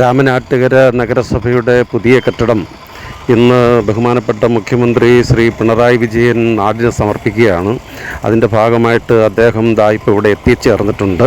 രാമനാട്ടുകര നഗരസഭയുടെ പുതിയ കെട്ടിടം ഇന്ന് ബഹുമാനപ്പെട്ട മുഖ്യമന്ത്രി ശ്രീ പിണറായി വിജയൻ നാടിന് സമർപ്പിക്കുകയാണ്. അതിന്റെ ഭാഗമായിട്ട് അദ്ദേഹം ദായ്പ ഇവിടെ എത്തിച്ചേർന്നിട്ടുണ്ട്